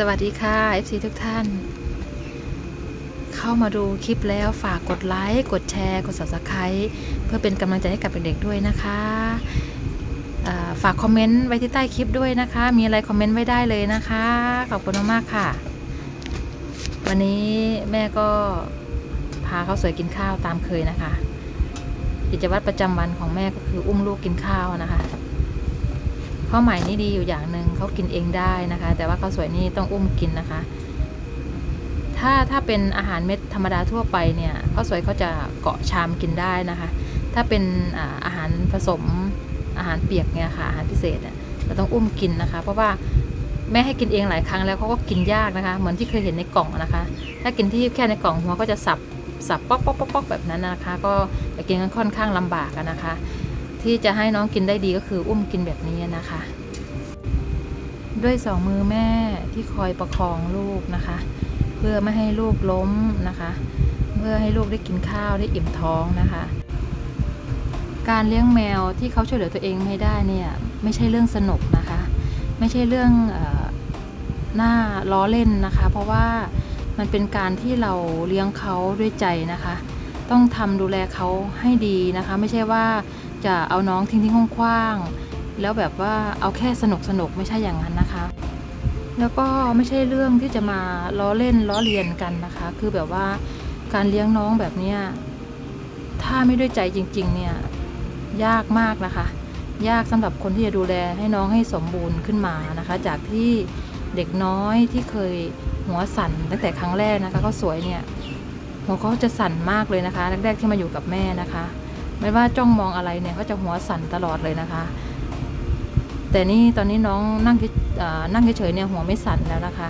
สวัสดีค่ะ FC ทุกท่าน เข้ามาดูคลิปแล้วฝากกดไลค์ กดแชร์ กด subscribe เพื่อเป็นกำลังใจให้กับเด็กๆด้วยนะคะฝากคอมเมนต์ไว้ที่ใต้คลิปด้วยนะคะ มีอะไรคอมเมนต์ไว้ได้เลยนะคะ ขอบคุณมากๆค่ะ วันนี้แม่ก็พาเขาสวยกินข้าวตามเคยนะคะกิจวัตรประจำวันของแม่ก็คืออุ้มลูกกินข้าวนะคะ ข้าวใหม่นี่ดีอยู่อย่างหนึ่งเขากินเองได้นะคะ แต่ว่าข้าวสวยนี่ต้องอุ้มกินนะคะ ถ้าถ้าเป็นอาหารเม็ดธรรมดาทั่วไปเนี่ยข้าวสวยเขาจะเกาะชามกินได้นะคะ ถ้าเป็นอาหารผสมอาหารเปียกเนี่ยค่ะอาหารพิเศษเนี่ยเราต้องอุ้มกินนะคะ เพราะว่าแม่ให้กินเองหลายครั้งแล้วเขาก็กินยากนะคะ เหมือนที่เคยเห็นในกล่องนะคะ ถ้ากินที่แค่ในกล่องหัวก็จะสับสับป๊อกป๊อกป๊อกแบบนั้นนะคะ ก็จะกินกันค่อนข้างลำบากนะคะ ที่จะให้น้องกินได้ดีก็คืออุ้มกินแบบนี้นะคะ ด้วยสองมือแม่ที่คอยประคองลูกนะคะ เพื่อไม่ให้ลูกล้มนะคะ เพื่อให้ลูกได้กินข้าวได้อิ่มท้องนะคะ การเลี้ยงแมวที่เขาช่วยเหลือตัวเองไม่ได้เนี่ยไม่ใช่เรื่องสนุกนะคะ ไม่ใช่เรื่องหน้าล้อเล่นนะคะ เพราะว่ามันเป็นการที่เราเลี้ยงเขาด้วยใจนะคะ ต้องทำดูแลเขาให้ดีนะคะ ไม่ใช่ว่า จะเอาน้องทิ้งทิ้งคว้างๆแล้วแบบว่าเอาแค่สนุกสนุกไม่ใช่อย่างนั้นนะคะ แล้วก็ไม่ใช่เรื่องที่จะมาล้อเล่นล้อเลียนกันนะคะ คือแบบว่าการเลี้ยงน้องแบบเนี้ยถ้าไม่ด้วยใจจริง ๆ เนี่ยยากมากนะคะ ยากสำหรับคนที่จะดูแลให้น้องให้สมบูรณ์ขึ้นมานะคะ จากที่เด็กน้อยที่เคยหัวสั่นตั้งแต่ครั้งแรกนะคะเขาสวยเนี่ยหัวเขาจะสั่นมากเลยนะคะแรกๆที่มาอยู่กับแม่นะคะ ไม่ว่าจ้องมองอะไรเนี่ยเขาจะหัวสั่นตลอดเลยนะคะ แต่นี่ตอนนี้น้องนั่งเฉยเอ่อนั่งเฉยๆเนี่ยหัวไม่สั่นแล้วนะคะ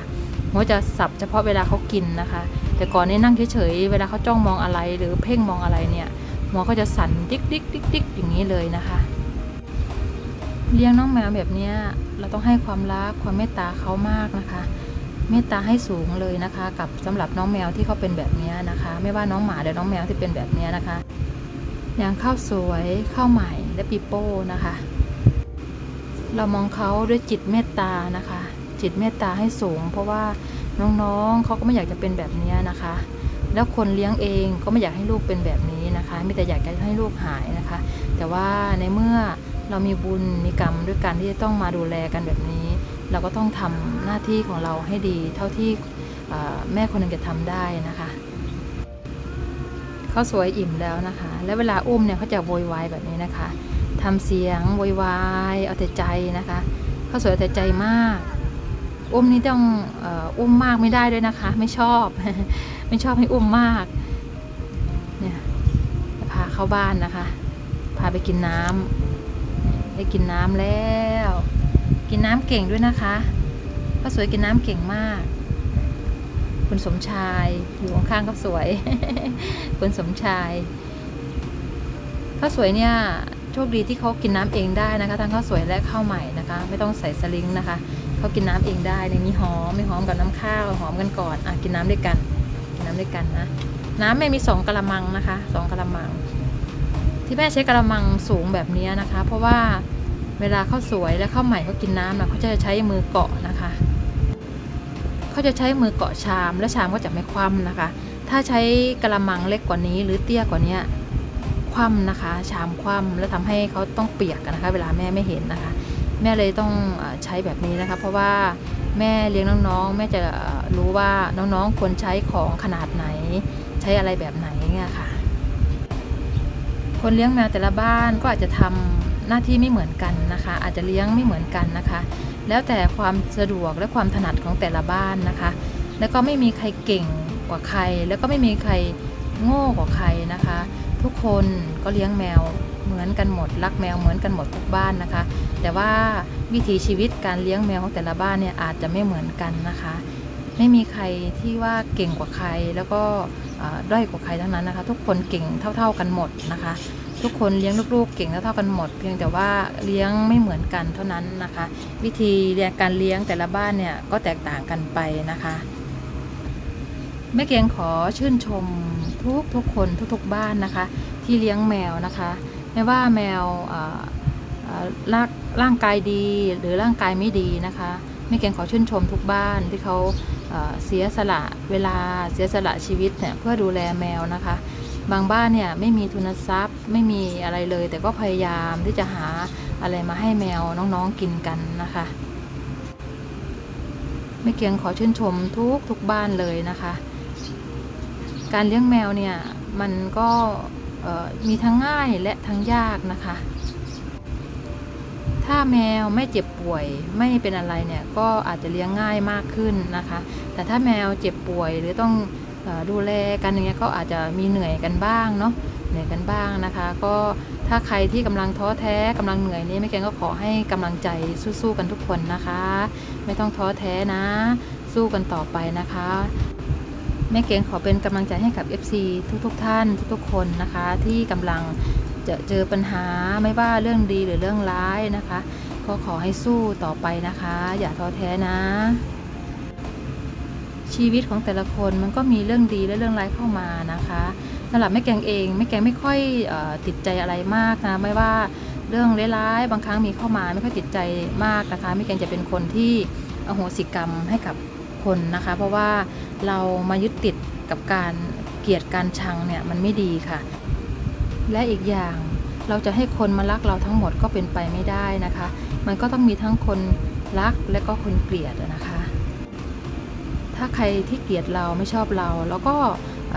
หัวจะสับเฉพาะเวลาเขากินนะคะ แต่ก่อนนี้นั่งเฉยๆเวลาเขาจ้องมองอะไร หรือเพ่งมองอะไรเนี่ยหัวเขาจะสั่นดิ๊กดิ๊กดิ๊กดิ๊กอย่างนี้เลยนะคะ เลี้ยงน้องแมวแบบนี้เราต้องให้ความรักความเมตตาเขามากนะคะเมตตาให้สูงเลยนะคะ กับสำหรับน้องแมวที่เขาเป็นแบบนี้นะคะ ไม่ว่าน้องหมาหรือน้องแมวที่เป็นแบบนี้นะคะ อย่างข้าวสวยข้าวใหม่และปีโป้นะคะ เรามองเขาด้วยจิตเมตตานะคะ จิตเมตตาให้สูง เพราะว่าน้องๆเขาก็ไม่อยากจะเป็นแบบนี้นะคะ แล้วคนเลี้ยงเองก็ไม่อยากให้ลูกเป็นแบบนี้นะคะมีแต่อยากจะให้ลูกหายนะคะ แต่ว่าในเมื่อเรามีบุญมีกรรมด้วยการที่จะต้องมาดูแลกันแบบนี้ เราก็ต้องทำหน้าที่ของเราให้ดี เท่าที่แม่คนหนึ่งจะทำได้นะคะ ขาสวยอิ่มแล้วนะคะ แล้วเวลาอุ้มเนี่ยเขาจะโวยวายแบบนี้นะคะทำเสียงโวยวายเอาแต่ใจนะคะเขาสวยเอาแต่ใจมาก อุ้มนี่ต้องอ,อ,อุ้มมากไม่ได้ด้วยนะคะ ไม่ชอบ ไม่ชอบให้อุ้มมากเนี่ยจะพาเข้าบ้านนะคะ พาไปกินน้ำได้กินน้ำแล้ว กินน้ำเก่งด้วยนะคะข้าวสวยกินน้ำเก่งมาก คุณสมชายอยู่ข้างๆข้าสวย คุณสมชายข้าวสวยเนี่ยโชคดีที่เขากินน้ำเองได้นะคะ ทั้งข้าวสวยและข้าวใหม่นะคะ ไม่ต้องใส่สลิงนะคะเขากินน้ำเองได้ในนี้หอมไม่หอมกับน้ำข้าวหอมกันก่อนอะกินน้ำด้วยกันกินน้ำด้วยกันนะน้ำแม่มีสองกะละมังนะคะสองกะละมัง ที่แม่ใช้กะละมังสูงแบบนี้นะคะ เพราะว่าเวลาข้าวสวยและข้าวใหม่เขากินน้ำนะเขาจะใช้มือเกาะนะคะ เขาจะใช้มือเกาะชามและชามก็จะไม่คว่ำนะคะ ถ้าใช้กะละมังเล็กกว่านี้ หรือเตี้ยกว่านี้คว่ำนะคะ ชามคว่ำแล้วทำให้เขาต้องเปียกกันะคะ เวลาแม่ไม่เห็นนะคะ แม่เลยต้องใช้แบบนี้นะคะ เพราะว่าแม่เลี้ยงน้องๆ แม่จะรู้ว่าน้องๆควรใช้ของขนาดไหน ใช้อะไรแบบไหนเนี่ยค่ะ คนเลี้ยงแมวแต่ละบ้านก็อาจจะทำหน้าที่ไม่เหมือนกันนะคะ อาจจะเลี้ยงไม่เหมือนกันนะคะ แล้วแต่ความสะดวกและความถนัดของแต่ละบ้านนะคะ แล้วก็ไม่มีใครเก่งกว่าใคร แล้วก็ไม่มีใครโง่กว่าใครนะคะ ทุกคนก็เลี้ยงแมวเหมือนกันหมด รักแมวเหมือนกันหมดทุกบ้านนะคะ แต่ว่าวิถีชีวิตการเลี้ยงแมวของแต่ละบ้านเนี่ยอาจจะไม่เหมือนกันนะคะ ไม่มีใครที่ว่าเก่งกว่าใครแล้วก็ด้อยกว่าใครทั้งนั้นนะคะ ทุกคนเก่งเท่า ๆกันหมดนะคะ ทุกคนเลี้ยงลูกๆเก่งเท่ากันหมด เพียงแต่ว่าเลี้ยงไม่เหมือนกันเท่านั้นนะคะ วิธีเรียนการเลี้ยงแต่ละบ้านเนี่ยก็แตกต่างกันไปนะคะแม่เกียงขอชื่นชมทุกทุกคนทุกๆบ้านนะคะ ที่เลี้ยงแมวนะคะ ไม่ว่าแมวเอ่อเอ่อร่างร่างกายดีหรือร่างกายไม่ดีนะคะแม่เกียงขอชื่นชมทุกบ้านที่เขาเสียสละเวลาเสียสละชีวิตเนี่ยเพื่อดูแลแมวนะคะ บางบ้านเนี่ยไม่มีทุนทรัพย์ ไม่มีอะไรเลย แต่ก็พยายามที่จะหาอะไรมาให้แมวน้องๆกินกันนะคะแม่เกียงขอชื่นชมทุกทุกบ้านเลยนะคะ การเลี้ยงแมวเนี่ยมันก็มีทั้งง่ายและทั้งยากนะคะ ถ้าแมวไม่เจ็บป่วยไม่เป็นอะไรเนี่ยก็อาจจะเลี้ยงง่ายมากขึ้นนะคะ แต่ถ้าแมวเจ็บป่วยหรือต้อง ดูแลกันอย่างเงี้ยก็อาจจะมีเหนื่อยกันบ้างเนาะเหนื่อยกันบ้างนะคะ ก็ถ้าใครที่กำลังท้อแท้กำลังเหนื่อยนี่แม่แกงก็ขอให้กำลังใจสู้ๆกันทุกคนนะคะ ไม่ต้องท้อแท้นะ สู้กันต่อไปนะคะแม่เกียงขอเป็นกำลังใจให้กับ FC ทุกๆทท่านทุกๆ คนนะคะ ที่กำลังจะเจอปัญหาไม่ว่าเรื่องดีหรือเรื่องร้ายนะคะ ก็ขอให้สู้ต่อไปนะคะ อย่าท้อแท้นะ ชีวิตของแต่ละคนมันก็มีเรื่องดีและเรื่องร้ายเข้ามานะคะสำหรับแม่แกงเองแม่แกงไม่ค่อยอติดใจอะไรมากนะไม่ว่าเรื่องร้ายๆบางครั้งมีเข้ามาไม่ค่อยติดใจมากนะคะแม่แกงจะเป็นคนที่อโหสิกรรมให้กับคนนะคะ เพราะว่าเรามายึดติดกับการเกลียดการชังเนี่ยมันไม่ดีค่ะ และอีกอย่างเราจะให้คนมารักเราทั้งหมดก็เป็นไปไม่ได้นะคะ มันก็ต้องมีทั้งคนรักและก็คนเกลียดนะคะ ถ้าใครที่เกลียดเราไม่ชอบเรา แล้วก็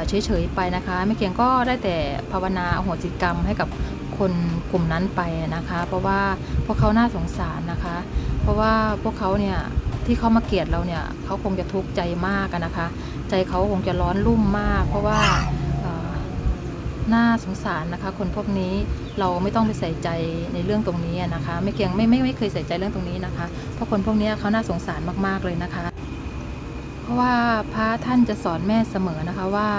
เฉยๆไปนะคะไม่เกียงก็ได้แต่ภาวนาอโหสิกรรมให้กับคนกลุ่มนั้นไปนะคะ เพราะว่าพวกเขาน่าสงสารนะคะ เพราะว่าพวกเขาเนี่ยที่เขามาเกลียดเราเนี่ยเขาคงจะทุกข์ใจมากนะคะ ใจเขาคงจะร้อนรุ่มมาก เพราะว่าน่าสงสารนะคะ คนพวกนี้เราไม่ต้องไปใส่ใจในเรื่องตรงนี้นะคะ ไม่เกียงไม่ไม่ไม่เคยใส่ใจเรื่องตรงนี้นะคะ เพราะคนพวกนี้เขาน่าสงสารมากๆเลยนะคะ ราะว่าพระท่านจะสอนแม่เสมอนะคะว่า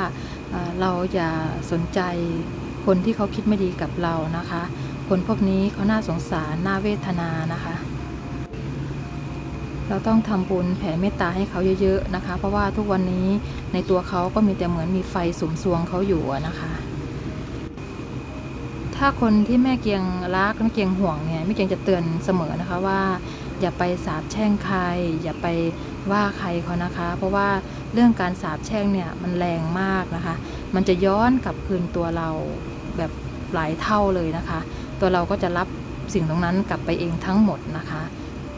เราอย่าสนใจคนที่เขาคิดไม่ดีกับเรานะคะ คนพวกนี้เขาน่าสงสารน่าเวทนานะคะ เราต้องทำบุญแผ่เมตตาให้เขาเยอะๆนะคะ เพราะว่าทุกวันนี้ในตัวเขาก็มีแต่เหมือนมีไฟสุมสวงเขาอยู่นะคะ ถ้าคนที่แม่เกียงรักแม่เกียงห่วงเนี่ยแม่เกียงจะเตือนเสมอนะคะว่า อย่าไปสาบแช่งใคร อย่าไปว่าใครเขานะคะ เพราะว่าเรื่องการสาบแช่งเนี่ยมันแรงมากนะคะ มันจะย้อนกลับคืนตัวเราแบบหลายเท่าเลยนะคะ ตัวเราก็จะรับสิ่งตรงนั้นกลับไปเองทั้งหมดนะคะ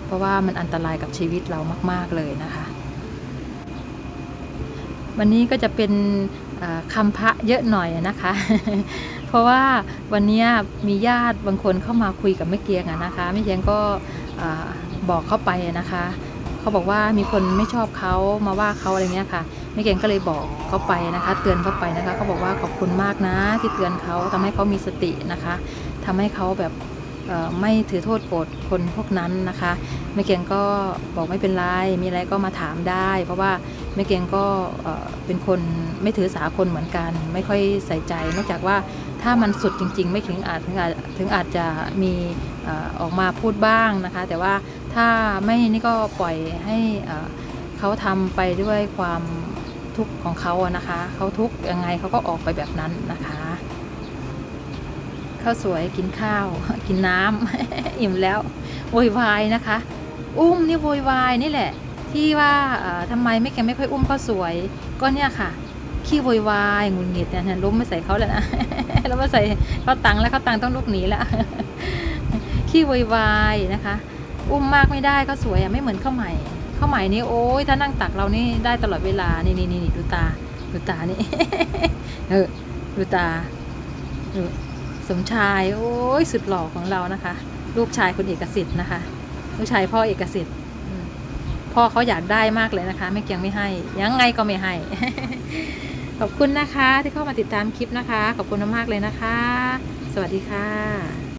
เพราะว่ามันอันตรายกับชีวิตเรามาก ๆเลยนะคะ วันนี้ก็จะเป็นคำพระเยอะหน่อยนะคะ เพราะว่าวันนี้มีญาติบางคนเข้ามาคุยกับแม่เกียงนะคะแม่เกียงก็ อบอกเข้าไปนะคะ เขาบอกว่ามีคนไม่ชอบเขามาว่าเขาอะไรเงี้ยค่ะแม่เกียงก็เลยบอกเขาไปนะคะ เตือนเขาไปนะคะเขาบอกว่าขอบคุณมากนะ ที่เตือนเขาทำให้เขามีสตินะคะทำให้เขาแบบไม่ถือโทษโกรธคนพวกนั้นนะคะแม่เกียงก็บอกไม่เป็นไรมีอะไรก็มาถามได้ เพราะว่าแม่เกียงก็เป็นคนไม่ถือสาคนเหมือนกัน ไม่ค่อยใส่ใจ นอกจากว่า ถ้ามันสุดจริง ๆ ไม่ถึงอาจถึงอาจถึงอาจจะมีออกมาพูดบ้างนะคะ แต่ว่าถ้าไม่นี่ก็ปล่อยให้เขาทำไปด้วยความทุกข์ของเขาอะนะคะเขาทุกข์ยังไงเขาก็ออกไปแบบนั้นนะคะข้าวสวยกินข้าว กินน้ำอิ่มแล้วโวยวายนะคะ อุ้มนี่โวยวายนี่แหละ ที่ว่าทำไมไม่แกไม่ค่อยอุ้มข้าวสวยก็เนี่ยค่ะ ขี้โวยวายงุดหงิดเนี่ยเนี่ยล้มไม่ใส่เขาแล้วนะแล้วมาใส่เขาตังแล้วเขาตังต้องลุกหนีแล้วขี้โวยวายนะคะ อุ้มมากไม่ได้ก็สวยอะไม่เหมือนข้าวใหม่ข้าวใหม่นี่โอ้ยถ้านั่งตักเรานี่ได้ตลอดเวลานี่นี่นี่ดูตาดูตานี่เออดูตาสมชายโอ้ยสุดหล่อของเรานะคะ ลูกชายคุณเอกสิทธิ์นะคะ ลูกชายพ่อเอกสิทธิ์พ่อเขาอยากได้มากเลยนะคะ ไม่เกียงไม่ให้ ยังไงก็ไม่ให้ ขอบคุณนะคะที่เข้ามาติดตามคลิปนะคะ ขอบคุณมากๆเลยนะคะ สวัสดีค่ะ